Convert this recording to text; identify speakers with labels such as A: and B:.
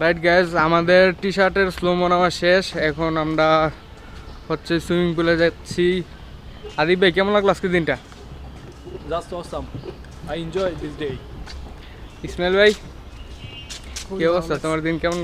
A: Right gas আমাদের টি শার্টের slow নামা শেষ। এখন আমরা হচ্ছে সুইমিং পুলে যাচ্ছি। আদিব ভাই কেমন লাগল আজকের দিনটা?
B: Just awesome I enjoy this day
A: Ismail ভাই কি অবস্থা? তোমার দিন কেমন